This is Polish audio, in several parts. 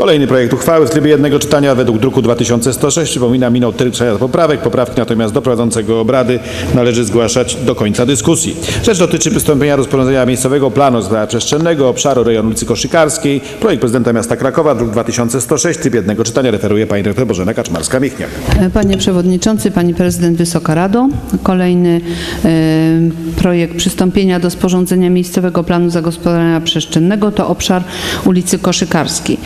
Kolejny projekt uchwały w trybie jednego czytania według druku 2106. Przypominam, minął tryb czytania poprawek. Poprawki natomiast do prowadzącego obrady należy zgłaszać do końca dyskusji. Rzecz dotyczy przystąpienia do sporządzenia miejscowego planu rozwoju przestrzennego obszaru rejonu ulicy Koszykarskiej. Projekt prezydenta miasta Krakowa, druk 2106. Tryb jednego czytania referuje pani dyrektor Bożena Kaczmarska-Michniak. Panie Przewodniczący, Pani Prezydent Wysoka Rado, kolejny e, projekt przystąpienia do sporządzenia miejscowego planu zagospodarowania przestrzennego to obszar ulicy Koszykarskiej.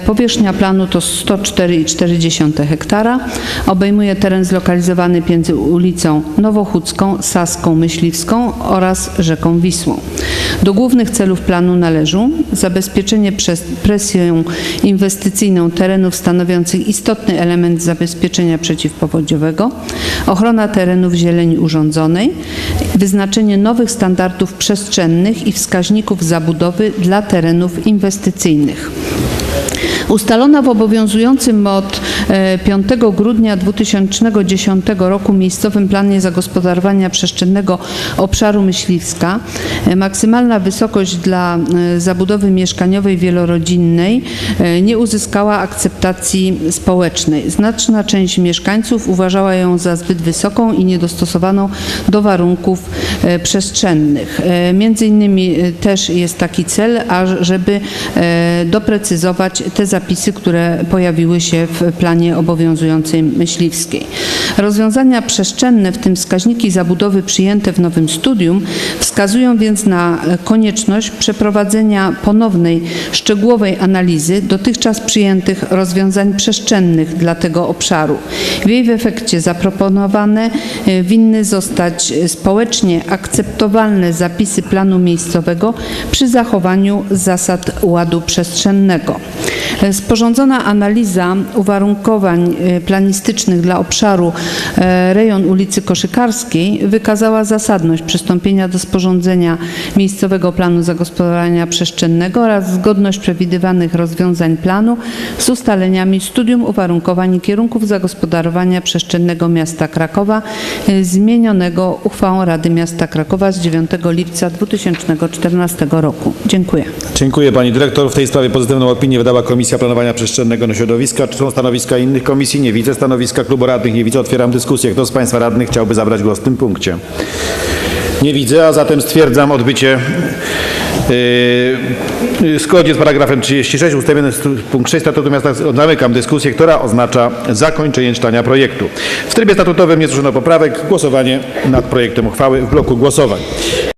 Powierzchnia planu to 104,4 hektara. Obejmuje teren zlokalizowany między ulicą Nowochódzką, Saską, Myśliwską oraz rzeką Wisłą. Do głównych celów planu należą zabezpieczenie przez presję inwestycyjną terenów stanowiących istotny element zabezpieczenia przeciwpowodziowego, ochrona terenów zieleni urządzonej, wyznaczenie nowych standardów przestrzennych i wskaźników zabudowy dla terenów inwestycyjnych. Ustalona w obowiązującym od 5 grudnia 2010 roku miejscowym planie zagospodarowania przestrzennego obszaru Myśliwska e, maksymalna wysokość dla e, zabudowy mieszkaniowej wielorodzinnej e, nie uzyskała akceptacji społecznej. Znaczna część mieszkańców uważała ją za zbyt wysoką i niedostosowaną do warunków e, przestrzennych. E, Między innymi e, też jest taki cel, ażeby e, doprecyzować te zapisy, które pojawiły się w planie obowiązującym myśliwskiej. Rozwiązania przestrzenne, w tym wskaźniki zabudowy przyjęte w nowym studium, wskazują więc na konieczność przeprowadzenia ponownej, szczegółowej analizy dotychczas przyjętych rozwiązań przestrzennych dla tego obszaru. W jej efekcie zaproponowane e, winny zostać e, społecznie akceptowalne zapisy planu miejscowego przy zachowaniu zasad ładu przestrzennego. E, Sporządzona analiza uwarunkowań e, planistycznych dla obszaru e, rejon ulicy Koszykarskiej wykazała zasadność przystąpienia do sporządzenia miejscowego planu zagospodarowania przestrzennego oraz zgodność przewidywanych rozwiązań planu z ustaleniami studium uwarunkowań i kierunków zagospodarowania przestrzennego miasta Krakowa zmienionego uchwałą Rady Miasta Krakowa z 9 lipca 2014 roku. Dziękuję. Dziękuję pani dyrektor. W tej sprawie pozytywną opinię wydała Komisja Planowania Przestrzennego na Środowiska. Czy są stanowiska innych komisji? Nie widzę stanowiska klubu radnych. Nie widzę. Otwieram dyskusję. Kto z państwa radnych chciałby zabrać głos w tym punkcie? Nie widzę, a zatem stwierdzam odbycie Yy, zgodnie z paragrafem 36 ust. 1 punkt 6 statutu miasta zamykam dyskusję, która oznacza zakończenie czytania projektu. W trybie statutowym nie zgłoszono poprawek. Głosowanie nad projektem uchwały w bloku głosowań.